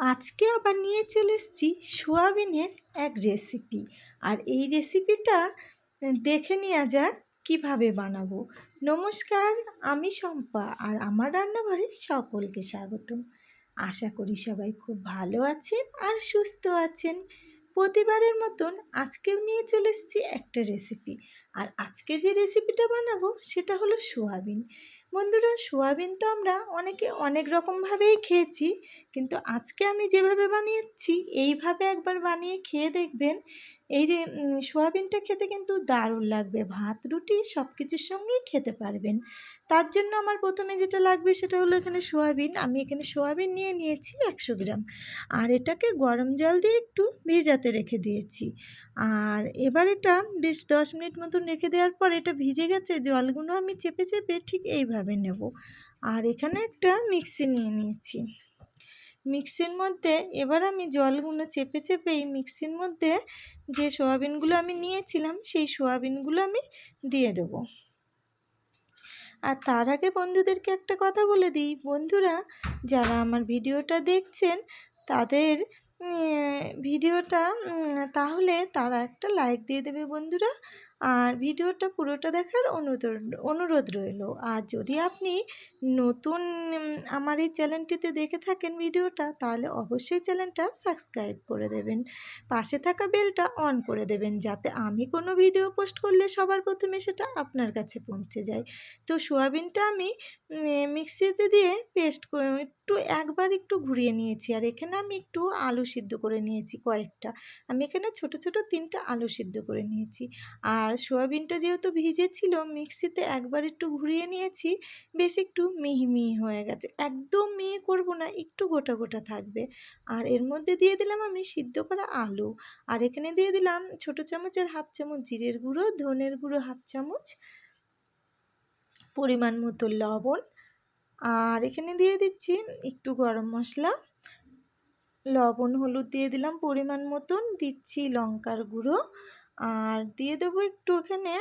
আজকে আবার নিয়ে চলে এসেছি সোয়াবিনের এক রেসিপি আর এই রেসিপিটা দেখে নেওয়া যাক কীভাবে বানাবো। নমস্কার, আমি শম্পা আর আমার রান্নাঘরে সকলকে স্বাগতম। আশা করি সবাই খুব ভালো আছেন আর সুস্থ আছেন। প্রতিবারের মতন আজকেও নিয়ে চলে এসেছি একটা রেসিপি আর আজকে যে রেসিপিটা বানাবো সেটা হলো সোয়াবিন। বন্ধুরা, সোয়াবিন তো আমরা অনেকে অনেক রকমভাবেই খেয়েছি কিন্তু আজকে আমি যেভাবে বানিয়েছি, এইভাবে একবার বানিয়ে খেয়ে দেখবেন, এই সোয়াবিনটা খেতে কিন্তু দারুণ লাগবে। ভাত, রুটি সব কিছুর সঙ্গেই খেতে পারবেন। তার জন্য আমার প্রথমে যেটা লাগবে সেটা হলো এখানে সোয়াবিন। আমি এখানে সোয়াবিন নিয়ে নিয়েছি একশো গ্রাম। আর এটাকে গরম জল দিয়ে একটু ভেজাতে রেখে দিয়েছি। আর এবার এটা বেশ দশ মিনিট মতন রেখে দেওয়ার পর এটা ভিজে গেছে, জলগুলো আমি চেপে চেপে ঠিক এইভাবে নেব। আর এখানে একটা মিক্সি নিয়ে নিয়েছি। মিক্সির মধ্যে এবার আমি জলগুলো চেপে চেপে এই মিক্সির মধ্যে যে সোয়াবিনগুলো আমি নিয়েছিলাম, সেই সোয়াবিনগুলো আমি দিয়ে দেবো। আর তার আগে বন্ধুদেরকে একটা কথা বলে দিই। বন্ধুরা, যারা আমার ভিডিওটা দেখছেন, তাদের ভিডিওটা তাহলে তারা একটা লাইক দিয়ে দেবে বন্ধুরা। আর ভিডিওটা পুরোটা দেখার অনুরোধ অনুরোধ রইল। আর যদি আপনি নতুন আমার এই চ্যানেলটিতে দেখে থাকেন ভিডিওটা, তাহলে অবশ্যই চ্যানেলটা সাবস্ক্রাইব করে দেবেন। পাশে থাকা বেলটা অন করে দেবেন, যাতে আমি কোনো ভিডিও পোস্ট করলে সবার প্রথমে সেটা আপনার কাছে পৌঁছে যায়। তো সোয়াবিনটা আমি মিক্সিতে দিয়ে পেস্ট করে, একটু, একবার একটু ঘুরিয়ে নিয়েছি। আর এখানে আমি একটু আলু সিদ্ধ করে নিয়েছি কয়েকটা। আমি এখানে ছোট ছোট তিনটা আলু সিদ্ধ করে নিয়েছি। আর সোয়াবিনটা যেহেতু ভিজেছিল, মিক্সিতে একবার একটু ঘুরিয়ে নিয়েছি, বেশ একটু মিহি মিহি হয়ে গেছে। একদম মিহি করব না, একটু গোটা গোটা থাকবে। আর এর মধ্যে দিয়ে দিলাম আমি সিদ্ধ করা আলু। আর এখানে দিয়ে দিলাম ছোট চামচের হাফ চামচ জিরের গুঁড়ো, ধনের গুঁড়ো হাফ চামচ পরিমাণ মতো লবণ। আর এখানে দিয়ে দিচ্ছি একটু গরম মশলা। লবণ, হলুদ দিয়ে দিলাম পরিমাণ মতন। দিচ্ছি লঙ্কার গুঁড়ো। আর দিয়ে দেবো একটু এখানে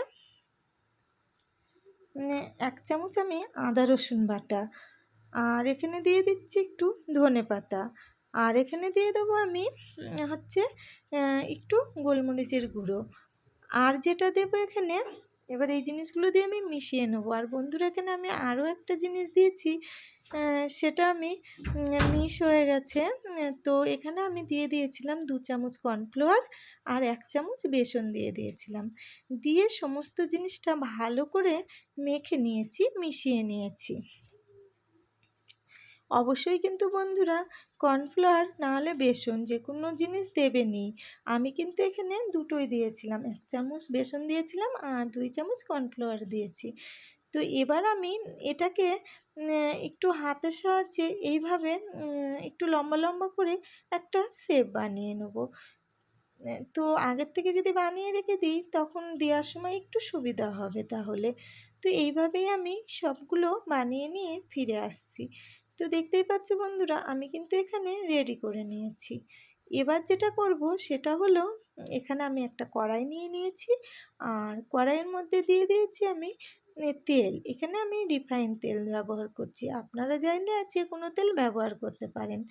মানে এক চামচ আমি আদা রসুন বাটা। আর এখানে দিয়ে দিচ্ছি একটু ধনে পাতা। আর এখানে দিয়ে দেবো আমি হচ্ছে একটু গোলমরিচের গুঁড়ো। আর যেটা দেবো এখানে, এবার এই জিনিসগুলো দিয়ে আমি মিশিয়ে নেব। আর বন্ধুরা, এখানে আমি আরও একটা জিনিস দিয়েছি সেটা আমি মিস হয়ে গেছে। তো এখানে আমি দিয়ে দিয়েছিলাম দু চামচ কর্নফ্লাওয়ার আর এক চামচ বেসন দিয়ে দিয়েছিলাম। দিয়ে সমস্ত জিনিসটা ভালো করে মেখে নিয়েছি, মিশিয়ে নিয়েছি। অবশ্যই কিন্তু বন্ধুরা কর্নফ্লাওয়ার নাহলে বেসন যে কোনো জিনিস দেবেনি আমি কিন্তু এখানে দুটোই দিয়েছিলাম। এক চামচ বেসন দিয়েছিলাম আর দুই চামচ কর্নফ্লাওয়ার দিয়েছি। তো এবার আমি এটাকে একটু হাতের সাহায্যে এইভাবে একটু লম্বা লম্বা করে একটা শেপ বানিয়ে নেব। তো আগের থেকে যদি বানিয়ে রেখে দিই, তখন দেওয়ার সময় একটু সুবিধা হবে তাহলে। তো এইভাবেই আমি সবগুলো বানিয়ে নিয়ে ফিরে আসছি। তো দেখতেই পাচ্ছ বন্ধুরা, আমি কিন্তু এখানে রেডি করে নিয়েছি। এবার যেটা করব, সেটা হলো, এখানে আমি একটা কড়াই নিয়ে নিয়েছি। আর কড়াইয়ের মধ্যে দিয়ে দিয়েছি আমি তেল, এখানে আমি রিফাইন তেল ব্যবহার করছি। আপনারা চাইলে যে কোনো তেল ব্যবহার করতে পারেন।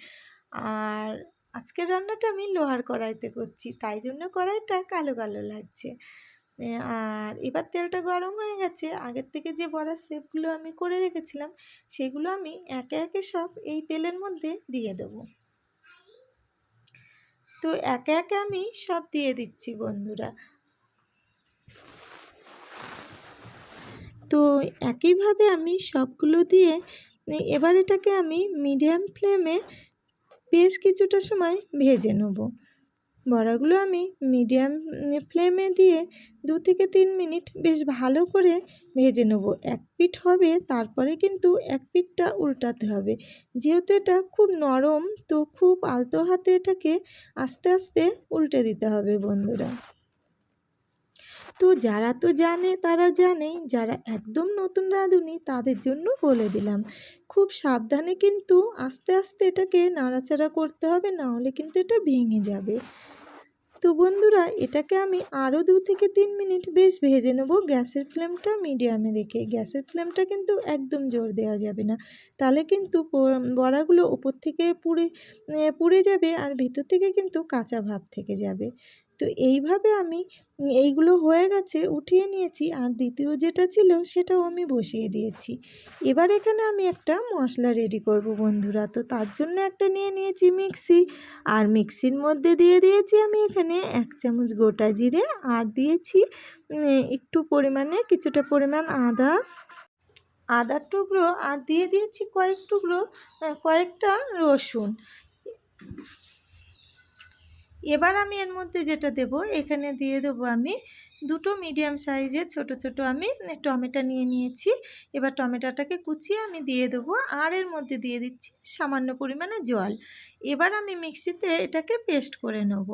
আর আজকের রান্নাটা আমি লোহার কড়াইতে করছি, তাই জন্য কড়াইটা কালো কালো লাগছে। আর এবার তেলটা গরম হয়ে গেছে। আগের থেকে যে বড়ার শেপগুলো আমি করে রেখেছিলাম, সেগুলো আমি একে একে সব এই তেলের মধ্যে দিয়ে দেব। তো একে একে আমি সব দিয়ে দিচ্ছি বন্ধুরা। তো একইভাবে আমি সবগুলো দিয়ে এবার এটাকে আমি মিডিয়াম ফ্লেমে বেশ কিছুটা সময় ভেজে নেব। বড়াগুলো আমি মিডিয়াম ফ্লেমে দিয়ে দু থেকে তিন মিনিট বেশ ভালো করে ভেজে নেব। এক পিঠ হবে, তারপরে কিন্তু এক পিঠটা উল্টাতে হবে। যেহেতু এটা খুব নরম, তো খুব আলতো হাতে এটাকে আস্তে আস্তে উল্টে দিতে হবে বন্ধুরা। তো যারা তো জানে, তারা জানে যারা একদম নতুন রাঁধুনি, তাদের জন্য বলে দিলাম। খুব সাবধানে কিন্তু আস্তে আস্তে এটাকে নাড়াচাড়া করতে হবে, না হলে কিন্তু এটা ভেঙে যাবে। তো বন্ধুরা, এটাকে আমি আরও দু থেকে তিন মিনিট বেশ ভেজে নেব। গ্যাসের ফ্লেমটা মিডিয়ামে রেখে। গ্যাসের ফ্লেমটা কিন্তু একদম জোর দেওয়া যাবে না। তাহলে কিন্তু বড়াগুলো ওপর থেকে পুড়ে পুড়ে যাবে আর ভিতর থেকে কিন্তু কাঁচা ভাব থেকে যাবে। তো এইভাবে আমি এইগুলো হয়ে গেছে, উঠিয়ে নিয়েছি। আর দ্বিতীয় যেটা ছিল সেটাও আমি বসিয়ে দিয়েছি। এবার এখানে আমি একটা মশলা রেডি করব বন্ধুরা। তো তার জন্য একটা নিয়ে নিয়েছি মিক্সি। আর মিক্সির মধ্যে দিয়ে দিয়েছি আমি এখানে এক চামচ গোটা জিরে। আর দিয়েছি একটু পরিমাণে, কিছুটা পরিমাণ আদা। আদার টুকরো আর দিয়ে দিয়েছি কয়েক টুকরো কয়েকটা রসুন। এবার আমি এর মধ্যে যেটা দেব, এখানে দিয়ে দেবো আমি দুটো মিডিয়াম সাইজের ছোট ছোট আমি টমেটো নিয়ে নিয়েছি। এবার টমেটোটাকে কুচিয়ে আমি দিয়ে দেবো আর এর মধ্যে দিয়ে দিচ্ছি সামান্য পরিমাণে জল। এবার আমি মিক্সিতে এটাকে পেস্ট করে নেব।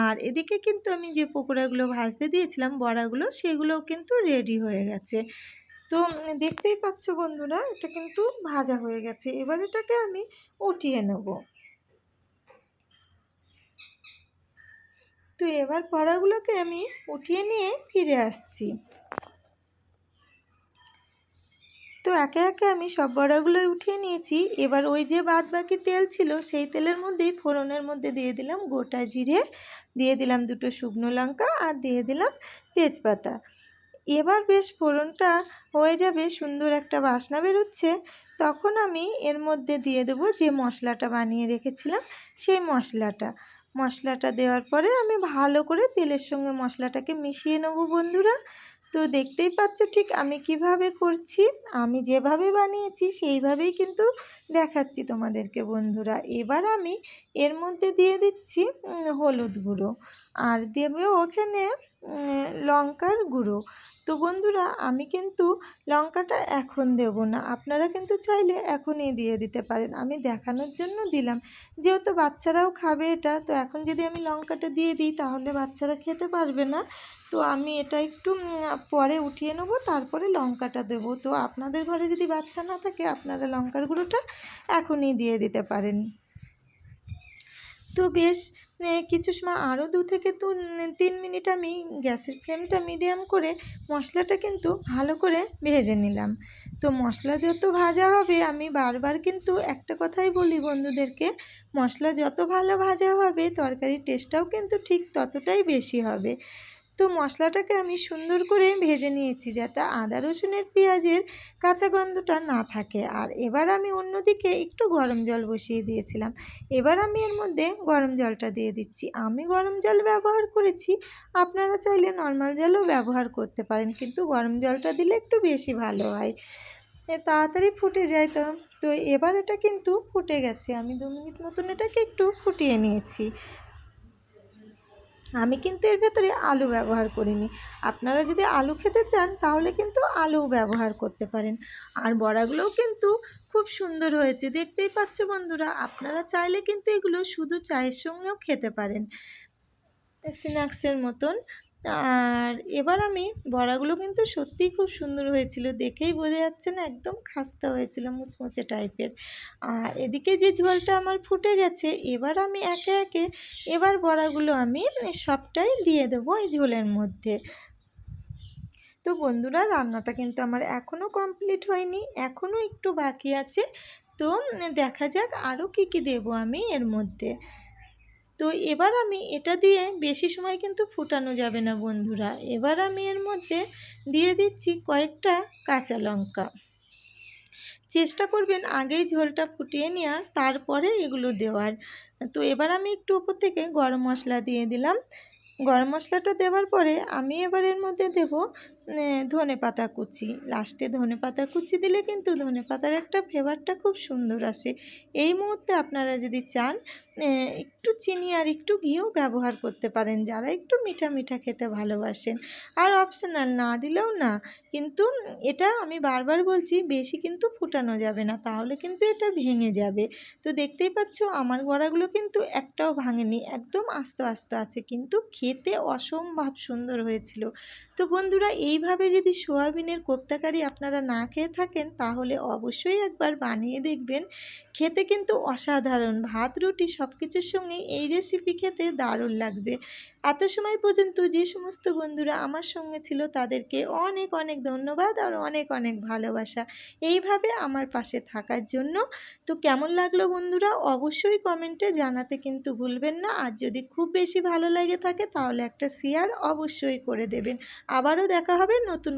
আর এদিকে কিন্তু আমি যে পকোড়াগুলো ভাজতে দিয়েছিলাম, বড়াগুলো, সেগুলোও কিন্তু রেডি হয়ে গেছে। তো দেখতেই পাচ্ছ বন্ধুরা, এটা কিন্তু ভাজা হয়ে গেছে। এবার এটাকে আমি উঠিয়ে নেব। তো এবার বড়াগুলোকে আমি উঠিয়ে নিয়ে ফিরে আসছি। তো একে একে আমি সব বড়াগুলোই উঠিয়ে নিয়েছি। এবার ওই যে বাদ বাকি তেল ছিল, সেই তেলের মধ্যেই ফোড়নের মধ্যে দিয়ে দিলাম গোটা জিরে, দিয়ে দিলাম দুটো শুকনো লঙ্কা আর দিয়ে দিলাম তেজপাতা। এবার বেশ ফোড়নটা হয়ে যাবে, সুন্দর একটা বাসনা বেরোচ্ছে। তখন আমি এর মধ্যে দিয়ে দেবো যে মশলাটা বানিয়ে রেখেছিলাম, সেই মশলাটা। মশলাটা দেওয়ার পরে আমি ভালো করে তেলের সঙ্গে মশলাটাকে মিশিয়ে নেব বন্ধুরা। তো দেখতেই পাচ্ছ ঠিক আমি কীভাবে করছি, আমি যেভাবে বানিয়েছি সেইভাবেই কিন্তু দেখাচ্ছি তোমাদেরকে বন্ধুরা। এবার আমি এর মধ্যে দিয়ে দিচ্ছি হলুদ গুঁড়ো। আর দেবে ওখানে লঙ্কার গুঁড়ো। তো বন্ধুরা, আমি কিন্তু লঙ্কাটা এখন দেব না। আপনারা কিন্তু চাইলে এখনই দিয়ে দিতে পারেন। আমি দেখানোর জন্য দিলাম। যেহেতু বাচ্চারাও খাবে এটা, তো এখন যদি আমি লঙ্কাটা দিয়ে দিই, তাহলে বাচ্চারা খেতে পারবে না। তো আমি এটা একটু পরে উঠিয়ে নেব, তারপরে লঙ্কাটা দেবো। তো আপনাদের ঘরে যদি বাচ্চা না থাকে, আপনারা লঙ্কার গুঁড়োটা এখনই দিয়ে দিতে পারেন। তো বেশ কিছু সময় আরও দু থেকে তো তিন মিনিট আমি গ্যাসের ফ্লেমটা মিডিয়াম করে মশলাটা কিন্তু ভালো করে ভেজে নিলাম। তো মশলা যত ভাজা হবে, আমি বারবার কিন্তু একটা কথাই বলি বন্ধুদেরকে, মশলা যত ভালো ভাজা হবে, তরকারির টেস্টটাও কিন্তু ঠিক ততটাই বেশি হবে। তো মশলাটাকে আমি সুন্দর করে ভেজে নিয়েছি যাতে আদা, রসুনের পেঁয়াজের কাঁচা গন্ধটা না থাকে। আর এবার আমি অন্যদিকে একটু গরম জল বসিয়ে দিয়েছিলাম। এবার আমি এর মধ্যে গরম জলটা দিয়ে দিচ্ছি। আমি গরম জল ব্যবহার করেছি। আপনারা চাইলে নর্মাল জলও ব্যবহার করতে পারেন, কিন্তু গরম জলটা দিলে একটু বেশি ভালো হয়। তাড়াতাড়ি ফুটে যায় তো। তো এবার এটা কিন্তু ফুটে গেছে। আমি দু মিনিট মতন এটাকে একটু ফুটিয়ে নিয়েছি। আমি কিন্তু এর ভেতরে আলু ব্যবহার করিনি। আপনারা যদি আলু খেতে চান, তাহলে কিন্তু আলু ব্যবহার করতে পারেন। আর বড়াগুলোও কিন্তু খুব সুন্দর হয়েছে। দেখতেই পাচ্ছ বন্ধুরা, আপনারা চাইলে কিন্তু এগুলো শুধু চায়ের সঙ্গেও খেতে পারেন। স্ন্যাক্সের মতন আর এবার আমি বড়াগুলো কিন্তু সত্যিই খুব সুন্দর হয়েছিল। দেখেই বোঝা যাচ্ছে না, একদম খাস্তা হয়েছিল, মুচমুচে টাইপের। আর এদিকে যে ঝোলটা আমার ফুটে গেছে, এবার আমি একে একে এবার বড়াগুলো আমি সবটাই দিয়ে দেবো এই ঝোলের মধ্যে। তো বন্ধুরা, রান্নাটা কিন্তু আমার এখনও কমপ্লিট হয়নি এখনও একটু বাকি আছে। তো দেখা যাক আরও কী কী দেবো আমি এর মধ্যে। তো এবার আমি এটা দিয়ে বেশি সময় কিন্তু ফুটানো যাবে না বন্ধুরা। এবার আমি এর মধ্যে দিয়ে দিচ্ছি কয়েকটা কাঁচা লঙ্কা। চেষ্টা করবেন আগেই ঝোলটা ফুটিয়ে নেওয়ার, তারপরে এগুলো দেওয়ার। তো এবার আমি একটু উপর থেকে গরম মশলা দিয়ে দিলাম। গরম মশলাটা দেওয়ার পরে আমি এবার এর মধ্যে দেব ধনে পাতা কুচি। লাস্টে ধনে পাতা কুচি দিলে কিন্তু ধনে পাতার একটা ফ্লেভারটা খুব সুন্দর আসে। এই মুহূর্তে আপনারা যদি চান একটু চিনি আর একটু ঘিও ব্যবহার করতে পারেন। যারা একটু মিঠা মিঠা খেতে ভালোবাসেন। আর অপশনাল না দিলেও না, কিন্তু এটা আমি বারবার বলছি, বেশি কিন্তু ফুটানো যাবে না, তাহলে কিন্তু এটা ভেঙে যাবে। তো দেখতেই পাচ্ছ, আমার গড়াগুলো কিন্তু একটাও ভাঙেনি, একদম আস্তে আস্তে আছে, কিন্তু খেতে অসম্ভব সুন্দর হয়েছিল। তো বন্ধুরা, এই এইভাবে যদি সোয়াবিনের কোপ্তাকারি আপনারা না খেয়ে থাকেন, তাহলে অবশ্যই একবার বানিয়ে দেখবেন। খেতে কিন্তু অসাধারণ। ভাত, রুটি সব কিছুর সঙ্গে এই রেসিপি খেতে দারুণ লাগবে। এত সময় পর্যন্ত যে সমস্ত বন্ধুরা আমার সঙ্গে ছিল তাদেরকে অনেক অনেক ধন্যবাদ আর অনেক অনেক ভালোবাসা। এইভাবে আমার পাশে থাকার জন্য তো কেমন লাগল বন্ধুরা? অবশ্যই কমেন্টে জানাতে কিন্তু ভুলবেন না। আর যদি খুব বেশি ভালো লাগে থাকে তাহলে একটা শেয়ার অবশ্যই করে দেবেন। আবারও দেখা হবে নতুন